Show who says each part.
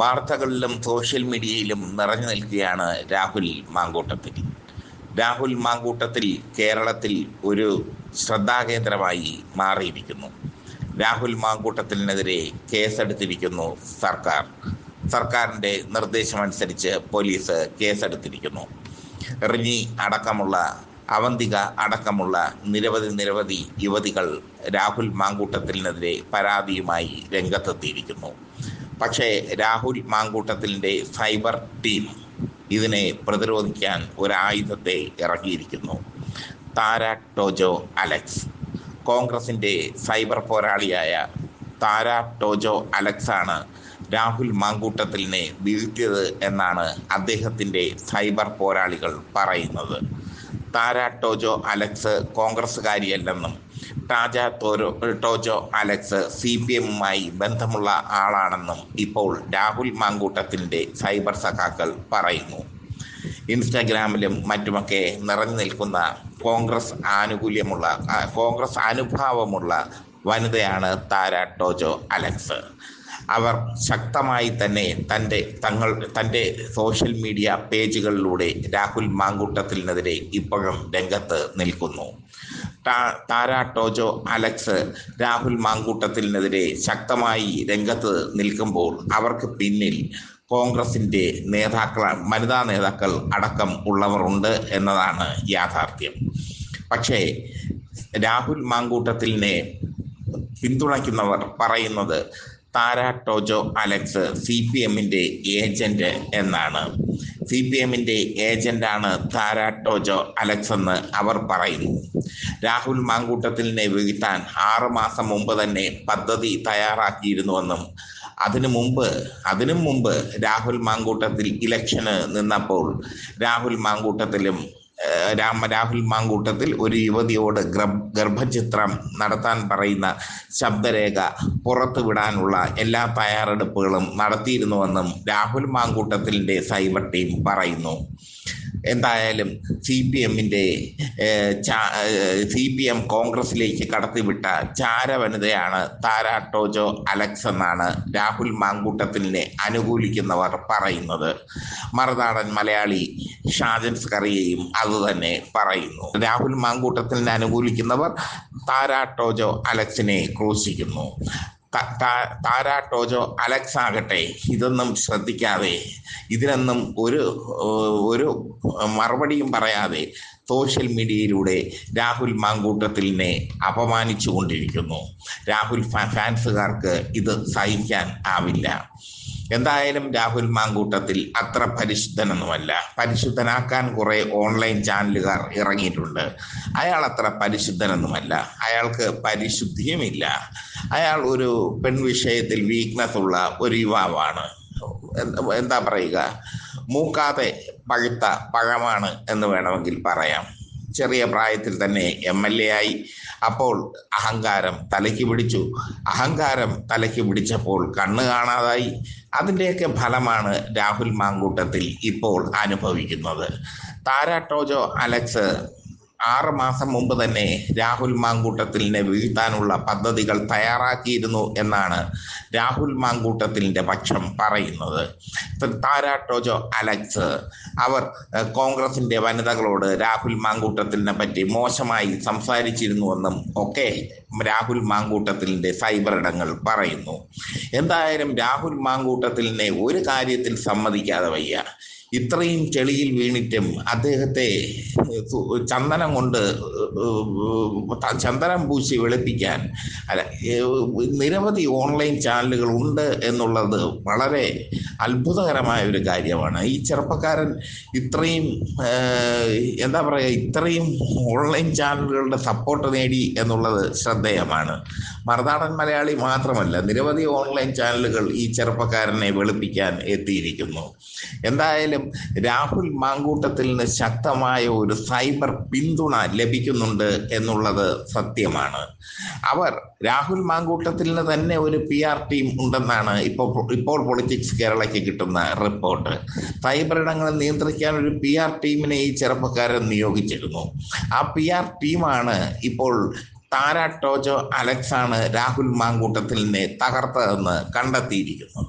Speaker 1: വാർത്തകളിലും social മീഡിയയിലും നിറഞ്ഞു നിൽക്കുകയാണ് രാഹുൽ മാങ്കൂട്ടത്തിൽ. രാഹുൽ മാങ്കൂട്ടത്തിൽ കേരളത്തിൽ ഒരു ശ്രദ്ധാകേന്ദ്രമായി മാറിയിരിക്കുന്നു. രാഹുൽ മാങ്കൂട്ടത്തിനെതിരെ കേസെടുത്തിരിക്കുന്നു സർക്കാർ. സർക്കാരിന്റെ നിർദ്ദേശമനുസരിച്ച് പോലീസ് കേസെടുത്തിരിക്കുന്നു. റിനി അടക്കമുള്ള അവന്തിക അടക്കമുള്ള നിരവധി നിരവധി യുവതികൾ രാഹുൽ മാങ്കൂട്ടത്തിനെതിരെ പരാതിയുമായി രംഗത്തെത്തിയിരിക്കുന്നു. പക്ഷേ രാഹുൽ മാങ്കൂട്ടത്തിന്റെ സൈബർ ടീം ഇതിനെ പ്രതിരോധിക്കാൻ ഒരായുധത്തെ ഇറക്കിയിരിക്കുന്നു. താര ടോജോ അലക്സ്. കോൺഗ്രസിന്റെ സൈബർ പോരാളിയായ താര ടോജോ അലക്സാണ് രാഹുൽ മാങ്കൂട്ടത്തിലിനെ വീഴ്ത്തിയത് എന്നാണ് അദ്ദേഹത്തിന്റെ സൈബർ പോരാളികൾ പറയുന്നത്. താര ടോജോ അലക്സ് കോൺഗ്രസ്സുകാരിയല്ലെന്നും ടാജ തോരോ ടോജോ അലക്സ് സി പി എമ്മുമായി ബന്ധമുള്ള ആളാണെന്നും ഇപ്പോൾ രാഹുൽ മാങ്കൂട്ടത്തിന്റെ സൈബർ സഖാക്കൾ പറയുന്നു. ഇൻസ്റ്റാഗ്രാമിലും മറ്റുമൊക്കെ നിറഞ്ഞു നിൽക്കുന്ന കോൺഗ്രസ് ആനുകൂല്യമുള്ള കോൺഗ്രസ് അനുഭാവമുള്ള വനിതയാണ് താര ടോജോ അലക്സ്. അവർ ശക്തമായി തന്നെ തന്റെ തങ്ങൾ തന്റെ സോഷ്യൽ മീഡിയ പേജുകളിലൂടെ രാഹുൽ മാങ്കൂട്ടത്തിനെതിരെ ഇപ്പോഴും രംഗത്ത് നിൽക്കുന്നു. താര ടോജോ അലക്സ് രാഹുൽ മാങ്കൂട്ടത്തിനെതിരെ ശക്തമായി രംഗത്ത് നിൽക്കുമ്പോൾ അവർക്ക് പിന്നിൽ കോൺഗ്രസിന്റെ നേതാക്കൾ വനിതാ നേതാക്കൾ അടക്കം ഉള്ളവരുണ്ട് എന്നതാണ് യാഥാർത്ഥ്യം. പക്ഷേ രാഹുൽ മാങ്കൂട്ടത്തിലിനെ പിന്തുണയ്ക്കുന്നവർ പറയുന്നത് Thara Tojo Alex C P എമ്മിന്റെ ഏജന്റ് എന്നാണ്. സി പി എമ്മിന്റെ ഏജന്റാണ് താര ടോജോ അലക്സ് എന്ന് അവർ പറയുന്നു. രാഹുൽ മാങ്കൂട്ടത്തിലിനെ വീഴ്ത്താൻ ആറ് മാസം മുമ്പ് തന്നെ പദ്ധതി തയ്യാറാക്കിയിരുന്നുവെന്നും അതിനു മുമ്പ് അതിനും മുമ്പ് രാഹുൽ മാങ്കൂട്ടത്തിൽ ഇലക്ഷന് നിന്നപ്പോൾ രാഹുൽ മാങ്കൂട്ടത്തിലും രാമ രാഹുൽ മാങ്കൂട്ടത്തിൽ ഒരു യുവതിയോട് ഗർഭചിത്രം നടത്താൻ പറയുന്ന ശബ്ദരേഖ പുറത്തുവിടാനുള്ള എല്ലാ തയ്യാറെടുപ്പുകളും നടത്തിയിരുന്നുവെന്നും രാഹുൽ മാങ്കൂട്ടത്തിന്റെ സൈബർ ടീം പറയുന്നു. എന്തായാലും സി പി എമ്മിന്റെ സി പി എം കോൺഗ്രസിലേക്ക് കടത്തിവിട്ട ചാര വനിതയാണ് താര ടോജോ അലക്സ് എന്നാണ് രാഹുൽ മാങ്കൂട്ടത്തിനെ അനുകൂലിക്കുന്നവർ പറയുന്നത്. മറുനാടൻ മലയാളി ഷാജൻ സ്കറിയയും അതുതന്നെ പറയുന്നു. രാഹുൽ മാങ്കൂട്ടത്തിനെ അനുകൂലിക്കുന്നവർ താര ടോജോ അലക്സിനെ ക്രൂശിക്കുന്നു. താര ടോജോ അലക്സ് ആകട്ടെ ഇതൊന്നും ശ്രദ്ധിക്കാതെ ഇതിനൊന്നും ഒരു ഒരു മറുപടിയും പറയാതെ സോഷ്യൽ മീഡിയയിലൂടെ രാഹുൽ മാങ്കൂട്ടത്തിലിനെ അപമാനിച്ചു കൊണ്ടിരിക്കുന്നു രാഹുൽ ഫാൻസുകാർക്ക് ഇത് സഹിക്കാൻ ആവില്ല. എന്തായാലും രാഹുൽ മാങ്കൂട്ടത്തിൽ അത്ര പരിശുദ്ധനൊന്നുമല്ല. പരിശുദ്ധനാക്കാൻ കുറേ ഓൺലൈൻ ചാനലുകാർ ഇറങ്ങിയിട്ടുണ്ട്. അയാൾ അത്ര പരിശുദ്ധനൊന്നുമല്ല. അയാൾക്ക് പരിശുദ്ധിയുമില്ല. അയാൾ ഒരു പെൺവിഷയത്തിൽ വീക്ക്നെസ് ഉള്ള ഒരു യുവാവാണ്. എന്താ പറയുക? മൂക്കാതെ പഴുത്ത പഴമാണ് എന്ന് വേണമെങ്കിൽ പറയാം. ചെറിയ പ്രായത്തിൽ തന്നെ എം എൽ എ ആയി. അപ്പോൾ അഹങ്കാരം തലയ്ക്ക് പിടിച്ചു. അഹങ്കാരം തലയ്ക്ക് പിടിച്ചപ്പോൾ കണ്ണ് കാണാതായി. അതിന്റെയൊക്കെ ഫലമാണ് രാഹുൽ മാങ്കൂട്ടത്തിൽ ഇപ്പോൾ അനുഭവിക്കുന്നത്. താര ടോജോ അലക്സ് ആറ് മാസം മുമ്പ് തന്നെ രാഹുൽ മാങ്കൂട്ടത്തിലിനെ വീഴ്ത്താനുള്ള പദ്ധതികൾ തയ്യാറാക്കിയിരുന്നു എന്നാണ് രാഹുൽ മാങ്കൂട്ടത്തിലിന്റെ പക്ഷം പറയുന്നത്. താര ടോജോ അലക്സ് അവർ കോൺഗ്രസിന്റെ വനിതകളോട് രാഹുൽ മാങ്കൂട്ടത്തിലിനെ പറ്റി മോശമായി സംസാരിച്ചിരുന്നുവെന്നും ഒക്കെ രാഹുൽ മാങ്കൂട്ടത്തിലിന്റെ സൈബർ ഇടങ്ങൾ പറയുന്നു. എന്തായാലും രാഹുൽ മാങ്കൂട്ടത്തിലിനെ ഒരു കാര്യത്തിൽ സമ്മതിക്കാതെ വയ്യ. ഇത്രയും ചെളിയിൽ വീണിട്ടും അദ്ദേഹത്തെ ചന്ദനം കൊണ്ട് ചന്ദനം പൂശി വെളുപ്പിക്കാൻ അല്ല നിരവധി ഓൺലൈൻ ചാനലുകൾ ഉണ്ട് എന്നുള്ളത് വളരെ അത്ഭുതകരമായ ഒരു കാര്യമാണ്. ഈ ചെറുപ്പക്കാരൻ ഇത്രയും എന്താ പറയുക ഇത്രയും ഓൺലൈൻ ചാനലുകളുടെ സപ്പോർട്ട് നേടി എന്നുള്ളത് ശ്രദ്ധേയമാണ്. മറുനാടൻ മലയാളി മാത്രമല്ല നിരവധി ഓൺലൈൻ ചാനലുകൾ ഈ ചെറുപ്പക്കാരനെ വെളുപ്പിക്കാൻ എത്തിയിരിക്കുന്നു. എന്തായാലും രാഹുൽ മാങ്കൂട്ടത്തിൽ നിന്ന് ശക്തമായ ഒരു സൈബർ പിന്തുണ ലഭിക്കുന്നുണ്ട് എന്നുള്ളത് സത്യമാണ്. അവർ രാഹുൽ മാങ്കൂട്ടത്തിന് തന്നെ ഒരു പി ആർ ടീം ഉണ്ടെന്നാണ് ഇപ്പോൾ ഇപ്പോൾ പൊളിറ്റിക്സ് കേരളയ്ക്ക് കിട്ടുന്ന റിപ്പോർട്ട്. സൈബർ ഇടങ്ങളെ നിയന്ത്രിക്കാൻ ഒരു പി ആർ ടീമിനെ ഈ ചെറുപ്പക്കാരൻ നിയോഗിച്ചിരുന്നു. ആ പി ആർ ടീമാണ് ഇപ്പോൾ താര ടോജോ അലക്സാണ് രാഹുൽ മാങ്കൂട്ടത്തിലിനെ തകർത്തതെന്ന് കണ്ടെത്തിയിരിക്കുന്നു